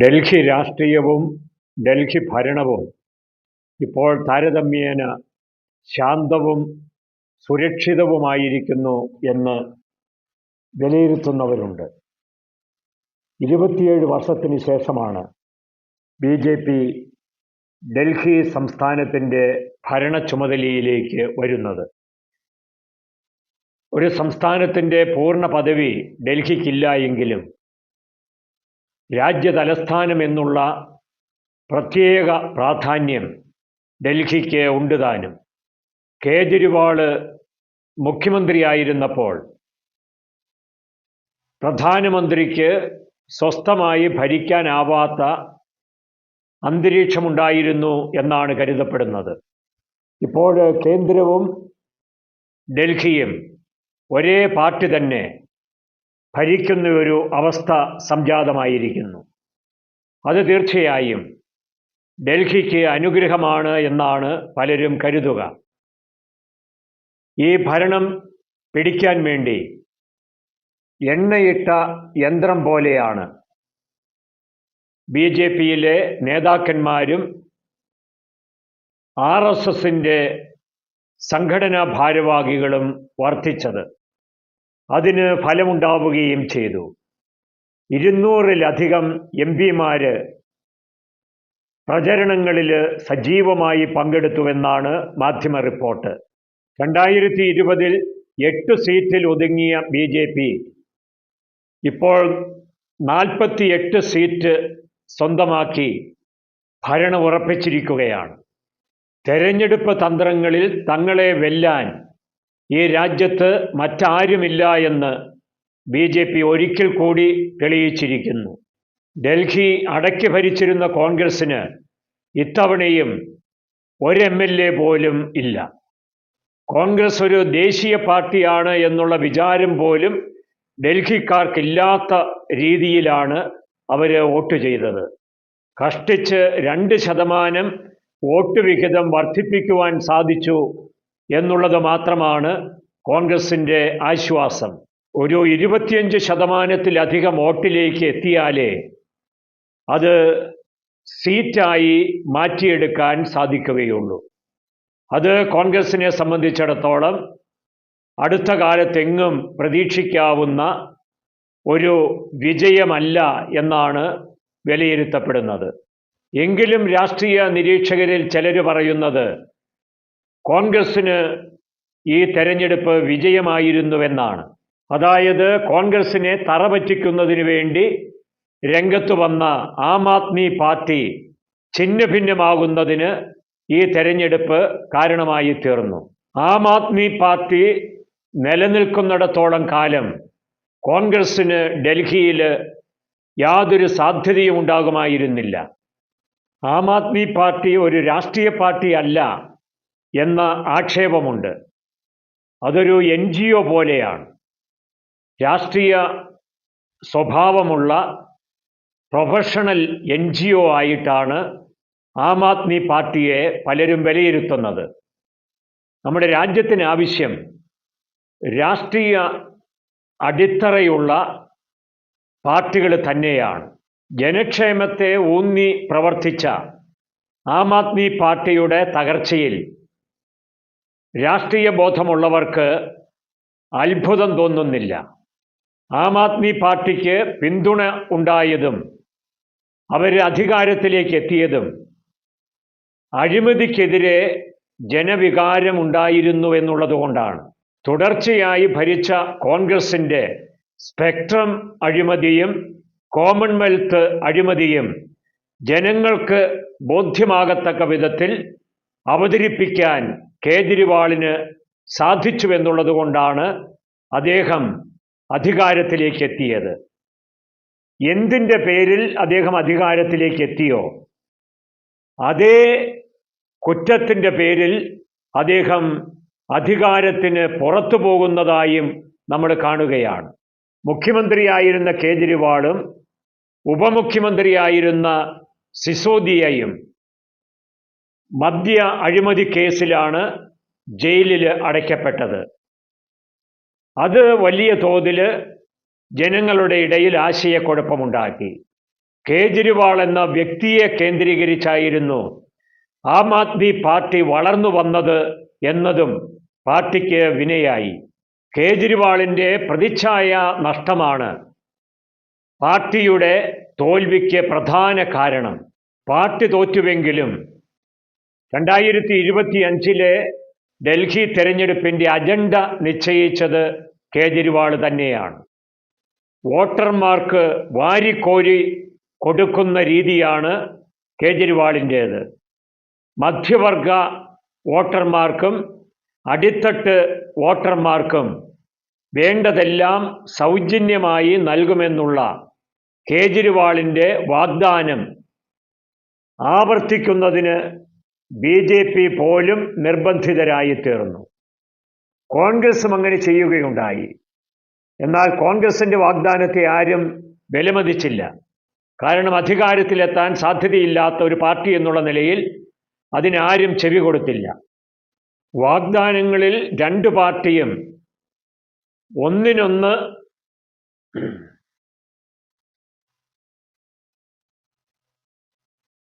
ഡൽഹി രാഷ്ട്രീയവും ഡൽഹി ഭരണവും ഇപ്പോൾ താരതമ്യേന ശാന്തവും സുരക്ഷിതവുമായിരിക്കുന്നു എന്ന് വിലയിരുത്തുന്നവരുണ്ട്. ഇരുപത്തിയേഴ് വർഷത്തിന് ശേഷമാണ് ബി ജെ പി ഡൽഹി സംസ്ഥാനത്തിന്റെ ഭരണ ചുമതലയിലേക്ക് വരുന്നത്. ഒരു സംസ്ഥാനത്തിന്റെ പൂർണ പദവി ഡൽഹിക്കില്ല എങ്കിലും രാജ്യ തലസ്ഥാനം എന്നുള്ള പ്രത്യേക പ്രാധാന്യം ഡൽഹിക്ക് ഉണ്ട് താനും. കേജ്രിവാൾ മുഖ്യമന്ത്രിയായിരുന്നപ്പോൾ പ്രധാനമന്ത്രിക്ക് സ്വസ്ഥമായി ഭരിക്കാനാവാത്ത അന്തരീക്ഷമുണ്ടായിരുന്നു എന്നാണ് കരുതപ്പെടുന്നത്. ഇപ്പോൾ കേന്ദ്രവും ഡൽഹിയും ഒരേ പാർട്ടി തന്നെ ഭരിക്കുന്ന ഒരു അവസ്ഥ സംജാതമായിരിക്കുന്നു. അത് തീർച്ചയായും ഡൽഹിക്ക് അനുഗ്രഹമാണ് എന്നാണ് പലരും കരുതുക. ഈ ഭരണം പിടിക്കാൻ വേണ്ടി എണ്ണയിട്ട യന്ത്രം പോലെയാണ്. ബി ജെ പിയിലെ നേതാക്കന്മാരും ആർ എസ് എസിന്റെ സംഘടനാ ഭാരവാഹികളും വർദ്ധിച്ചത് അതിന് ഫലമുണ്ടാവുകയും ചെയ്തു. ഇരുന്നൂറിലധികം എം പിമാര് പ്രചരണങ്ങളിൽ സജീവമായി പങ്കെടുത്തുവെന്നാണ് മാധ്യമ റിപ്പോർട്ട്. രണ്ടായിരത്തി ഇരുപതിൽ എട്ട് സീറ്റിൽ ഒതുങ്ങിയ ബി ജെ പി ഇപ്പോൾ നാൽപ്പത്തിയെട്ട് സീറ്റ് സ്വന്തമാക്കി ഭരണം ഉറപ്പിച്ചിരിക്കുകയാണ്. തെരഞ്ഞെടുപ്പ് തന്ത്രങ്ങളിൽ തങ്ങളെ വെല്ലാൻ ഈ രാജ്യത്ത് മറ്റാരുമില്ല എന്ന് ബി ജെ പി ഒരിക്കൽ കൂടി തെളിയിച്ചിരിക്കുന്നു. ഡൽഹി അടക്കി ഭരിച്ചിരുന്ന കോൺഗ്രസിന് ഇത്തവണയും ഒരു എം എൽ എ പോലും ഇല്ല. കോൺഗ്രസ് ഒരു ദേശീയ പാർട്ടിയാണ് എന്നുള്ള വിചാരം പോലും ഡൽഹിക്കാർക്കില്ലാത്ത രീതിയിലാണ് അവർ വോട്ട് ചെയ്തത്. കഷ്ടിച്ച് രണ്ട് ശതമാനം വോട്ട് വിഹിതം വർദ്ധിപ്പിക്കുവാൻ സാധിച്ചു എന്നുള്ളത് മാത്രമാണ് കോൺഗ്രസിന്റെ ആശ്വാസം. ഒരു ഇരുപത്തിയഞ്ച് ശതമാനത്തിലധികം വോട്ടിലേക്ക് എത്തിയാലേ അത് സീറ്റായി മാറ്റിയെടുക്കാൻ സാധിക്കുകയുള്ളൂ. അത് കോൺഗ്രസിനെ സംബന്ധിച്ചിടത്തോളം അടുത്ത കാലത്തെങ്ങും പ്രതീക്ഷിക്കാവുന്ന ഒരു വിജയമല്ല എന്നാണ് വിലയിരുത്തപ്പെടുന്നത്. എങ്കിലും രാഷ്ട്രീയ നിരീക്ഷകരിൽ ചിലർ പറയുന്നത് കോൺഗ്രസ്സിന് ഈ തെരഞ്ഞെടുപ്പ് വിജയമായിരുന്നുവെന്നാണ്. അതായത് കോൺഗ്രസിനെ തറപറ്റിക്കുന്നതിന് വേണ്ടി രംഗത്ത് വന്ന ആം ആദ്മി പാർട്ടി ഛിന്നഭിന്നമാകുന്നതിന് ഈ തെരഞ്ഞെടുപ്പ് കാരണമായി തീർന്നു. ആം ആദ്മി പാർട്ടി നിലനിൽക്കുന്നിടത്തോളം കാലം കോൺഗ്രസ്സിന് ഡൽഹിയിൽ യാതൊരു സാധ്യതയും ഉണ്ടാകുമായിരുന്നില്ല. ആം ആദ്മി പാർട്ടി ഒരു രാഷ്ട്രീയ പാർട്ടി അല്ല. എന്ന ആക്ഷേപമുണ്ട്. അതൊരു എൻ ജി ഒ പോലെയാണ്. രാഷ്ട്രീയ സ്വഭാവമുള്ള പ്രൊഫഷണൽ എൻ ജി ഒ ആയിട്ടാണ് ആം ആദ്മി പാർട്ടിയെ പലരും വിലയിരുത്തുന്നത്. നമ്മുടെ രാജ്യത്തിന് ആവശ്യം രാഷ്ട്രീയ അടിത്തറയുള്ള പാർട്ടികൾ തന്നെയാണ്. ജനക്ഷേമത്തെ ഊന്നി പ്രവർത്തിച്ച ആം ആദ്മി പാർട്ടിയുടെ തകർച്ചയിൽ രാഷ്ട്രീയ ബോധമുള്ളവർക്ക് അത്ഭുതം തോന്നുന്നില്ല. ആം ആദ്മി പാർട്ടിക്ക് പിന്തുണ ഉണ്ടായതും അവർ അധികാരത്തിലേക്ക് എത്തിയതും അഴിമതിക്കെതിരെ ജനവികാരം ഉണ്ടായിരുന്നു എന്നുള്ളത് കൊണ്ടാണ്. തുടർച്ചയായി ഭരിച്ച കോൺഗ്രസിന്റെ സ്പെക്ട്രം അഴിമതിയും കോമൺവെൽത്ത് അഴിമതിയും ജനങ്ങൾക്ക് ബോധ്യമാകത്തക്ക വിധത്തിൽ അവതരിപ്പിക്കാൻ കേജ്രിവാളിന് സാധിച്ചുവെന്നുള്ളത് കൊണ്ടാണ് അദ്ദേഹം അധികാരത്തിലേക്ക് എത്തിയത് എന്തിന്റെ പേരിൽ അദ്ദേഹം അധികാരത്തിലേക്ക് എത്തിയോ അതേ കുറ്റത്തിന്റെ പേരിൽ അദ്ദേഹം അധികാരത്തിന് പുറത്തു പോകുന്നതായും നമ്മൾ കാണുകയാണ്. മുഖ്യമന്ത്രിയായിരുന്ന കേജ്രിവാളും ഉപമുഖ്യമന്ത്രിയായിരുന്ന സിസോദിയയും മദ്യ അഴിമതി കേസിലാണ് ജയിലിൽ അടയ്ക്കപ്പെട്ടത്. അത് വലിയ തോതിൽ ജനങ്ങളുടെ ഇടയിൽ ആശയക്കുഴപ്പമുണ്ടാക്കി. കേജ്രിവാൾ എന്ന വ്യക്തിയെ കേന്ദ്രീകരിച്ചായിരുന്നു ആം ആദ്മി പാർട്ടി വളർന്നു വന്നത് എന്നതും പാർട്ടിക്ക് വിനയായി. കേജ്രിവാളിന്റെ പ്രതിച്ഛായ നഷ്ടമാണ് പാർട്ടിയുടെ തോൽവിക്ക് പ്രധാന കാരണം. പാർട്ടി തോറ്റുവെങ്കിലും രണ്ടായിരത്തി ഇരുപത്തി അഞ്ചിലെ ഡൽഹി തെരഞ്ഞെടുപ്പിന്റെ അജണ്ട നിശ്ചയിച്ചത് കേജ്രിവാൾ തന്നെയാണ്. വോട്ടർമാർക്ക് വാരിക്കോരി കൊടുക്കുന്ന രീതിയാണ് കേജ്രിവാളിന്റേത് മധ്യവർഗ വോട്ടർമാർക്കും അടിത്തട്ട് വോട്ടർമാർക്കും വേണ്ടതെല്ലാം സൗജന്യമായി നൽകുമെന്നുള്ള കേജ്രിവാളിന്റെ വാഗ്ദാനം ആവർത്തിക്കുന്നതിന് ബി ജെ പി പോലും നിർബന്ധിതരായി തീർന്നു. കോൺഗ്രസും അങ്ങനെ ചെയ്യുകയുണ്ടായി. എന്നാൽ കോൺഗ്രസിന്റെ വാഗ്ദാനത്തെ ആരും വിലമതിച്ചില്ല. കാരണം അധികാരത്തിലെത്താൻ സാധ്യതയില്ലാത്ത ഒരു പാർട്ടി എന്നുള്ള നിലയിൽ അതിനാരും ചെവി കൊടുത്തില്ല. വാഗ്ദാനങ്ങളിൽ രണ്ട് പാർട്ടിയും ഒന്നിനൊന്ന്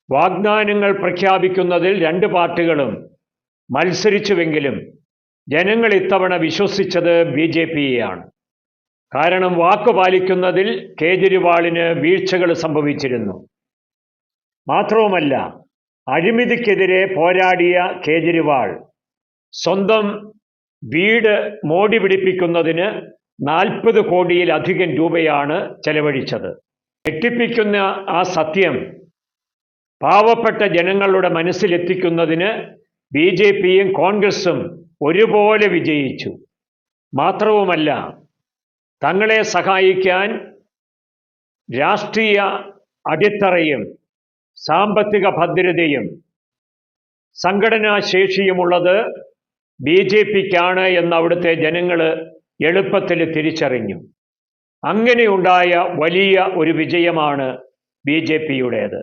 വാഗ്ദാനങ്ങൾ പ്രഖ്യാപിക്കുന്നതിൽ രണ്ട് പാർട്ടികളും മത്സരിച്ചുവെങ്കിലും ജനങ്ങൾ ഇത്തവണ വിശ്വസിച്ചത് ബി ജെ പിയെയാണ്. കാരണം വാക്ക് പാലിക്കുന്നതിൽ കേജ്രിവാളിന് വീഴ്ചകൾ സംഭവിച്ചിരുന്നു. മാത്രവുമല്ല അഴിമതിക്കെതിരെ പോരാടിയ കേജ്രിവാൾ സ്വന്തം വീട് മോടി പിടിപ്പിക്കുന്നതിന് നാൽപ്പത് കോടിയിലധികം രൂപയാണ് ചെലവഴിച്ചത്. ഞെട്ടിപ്പിക്കുന്ന ആ സത്യം പാവപ്പെട്ട ജനങ്ങളുടെ മനസ്സിലെത്തിക്കുന്നതിന് ബി ജെ പിയും കോൺഗ്രസും ഒരുപോലെ വിജയിച്ചു. മാത്രവുമല്ല തങ്ങളെ സഹായിക്കാൻ രാഷ്ട്രീയ അടിത്തറയും സാമ്പത്തിക ഭദ്രതയും സംഘടനാ ശേഷിയുമുള്ളത് ബി ജെ പിക്കാണ് എന്ന് അവിടുത്തെ ജനങ്ങൾ എളുപ്പത്തിൽ തിരിച്ചറിഞ്ഞു. അങ്ങനെയുണ്ടായ വലിയ ഒരു വിജയമാണ് ബി ജെ പിയുടേത്.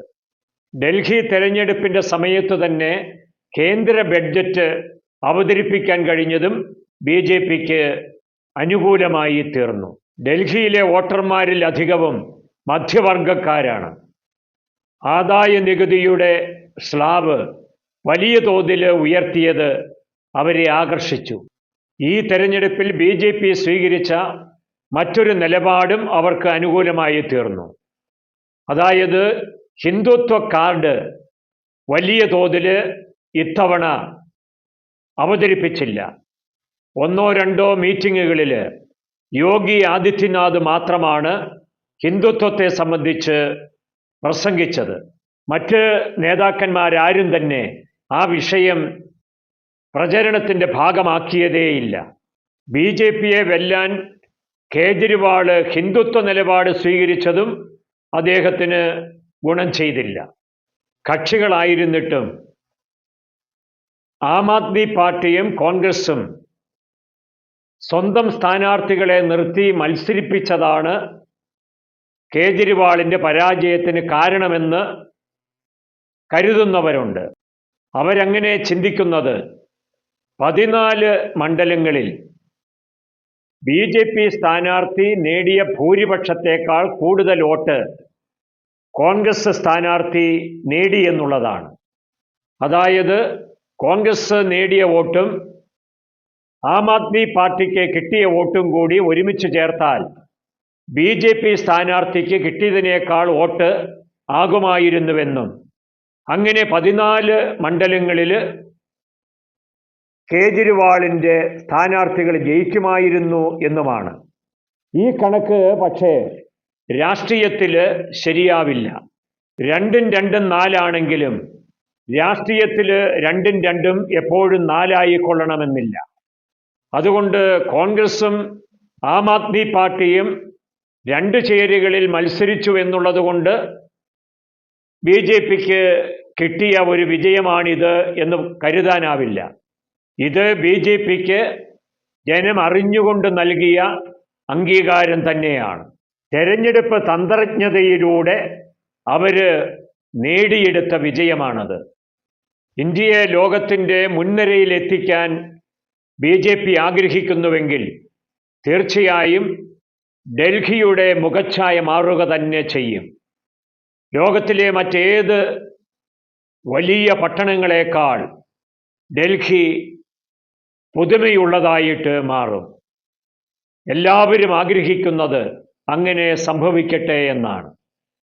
ഡൽഹി തെരഞ്ഞെടുപ്പിന്റെ സമയത്ത് തന്നെ കേന്ദ്ര ബഡ്ജറ്റ് അവതരിപ്പിക്കാൻ കഴിഞ്ഞതും ബി ജെ പിക്ക് അനുകൂലമായി തീർന്നു. ഡൽഹിയിലെ വോട്ടർമാരിൽ അധികവും മധ്യവർഗക്കാരാണ്. ആദായ നികുതിയുടെ സ്ലാബ് വലിയ തോതിൽ ഉയർത്തിയത് അവരെ ആകർഷിച്ചു. ഈ തെരഞ്ഞെടുപ്പിൽ ബി ജെ പി സ്വീകരിച്ച മറ്റൊരു നിലപാടും അവർക്ക് അനുകൂലമായി തീർന്നു. അതായത് ഹിന്ദുത്വ കാർഡ് വലിയ തോതിൽ ഇത്തവണ അവതരിപ്പിച്ചില്ല. ഒന്നോ രണ്ടോ മീറ്റിങ്ങുകളിൽ യോഗി ആദിത്യനാഥ് മാത്രമാണ് ഹിന്ദുത്വത്തെ സംബന്ധിച്ച് പ്രസംഗിച്ചത്. മറ്റ് നേതാക്കന്മാരാരും തന്നെ ആ വിഷയം പ്രചരണത്തിന്റെ ഭാഗമാക്കിയതേയില്ല. ബി ജെ പിയെ വെല്ലാൻ കേജ്രിവാൾ ഹിന്ദുത്വ നിലപാട് സ്വീകരിച്ചതും അദ്ദേഹത്തിന് ഗുണം ചെയ്തില്ല. കക്ഷികളായിരുന്നിട്ടും ആം ആദ്മി പാർട്ടിയും കോൺഗ്രസും സ്വന്തം സ്ഥാനാർത്ഥികളെ നിർത്തി മത്സരിപ്പിച്ചതാണ് കേജ്രിവാളിന്റെ പരാജയത്തിന് കാരണമെന്ന് കരുതുന്നവരുണ്ട്. അവരങ്ങനെ ചിന്തിക്കുന്നത് പതിനാല് മണ്ഡലങ്ങളിൽ ബി ജെ പി സ്ഥാനാർത്ഥി നേടിയ ഭൂരിപക്ഷത്തേക്കാൾ കൂടുതൽ വോട്ട് കോൺഗ്രസ് സ്ഥാനാർത്ഥി നേടി എന്നുള്ളതാണ്. അതായത് കോൺഗ്രസ് നേടിയ വോട്ടും ആം ആദ്മി പാർട്ടിക്ക് കിട്ടിയ വോട്ടും കൂടി ഒരുമിച്ച് ചേർത്താൽ ബി ജെ പി സ്ഥാനാർത്ഥിക്ക് കിട്ടിയതിനേക്കാൾ വോട്ട് ആകുമായിരുന്നുവെന്നും അങ്ങനെ പതിനാല് മണ്ഡലങ്ങളിൽ കേജ്രിവാളിന്റെ സ്ഥാനാർത്ഥികൾ ജയിക്കുമായിരുന്നു എന്നുമാണ്. ഈ കണക്ക് പക്ഷേ രാഷ്ട്രീയത്തിൽ ശരിയാവില്ല. രണ്ടും രണ്ടും നാലാണെങ്കിലും രാഷ്ട്രീയത്തിൽ രണ്ടും രണ്ടും എപ്പോഴും നാലായി കൊള്ളണമെന്നില്ല അതുകൊണ്ട് കോൺഗ്രസും ആം ആദ്മി പാർട്ടിയും രണ്ട് ചേരികളിൽ മത്സരിച്ചു എന്നുള്ളതുകൊണ്ട് ബി ജെ പിക്ക് കിട്ടിയ ഒരു വിജയമാണിത് എന്ന് കരുതാനാവില്ല. ഇത് ബി ജെ പിക്ക് ജനം അറിഞ്ഞുകൊണ്ട് നൽകിയ അംഗീകാരം തന്നെയാണ്. തെരഞ്ഞെടുപ്പ് തന്ത്രജ്ഞതയിലൂടെ അവർ നേടിയെടുത്ത വിജയമാണത്. ഇന്ത്യയെ ലോകത്തിന്റെ മുൻനിരയിലെത്തിക്കാൻ ബി ജെ പി ആഗ്രഹിക്കുന്നുവെങ്കിൽ തീർച്ചയായും ഡൽഹിയുടെ മുഖച്ഛായ മാറുക തന്നെ ചെയ്യും. ലോകത്തിലെ മറ്റേത് വലിയ പട്ടണങ്ങളെക്കാൾ ഡൽഹി പുതുമയുള്ളതായിട്ട് മാറും. എല്ലാവരും ആഗ്രഹിക്കുന്നത് അങ്ങനെ സംഭവിക്കട്ടെ എന്നാണ്.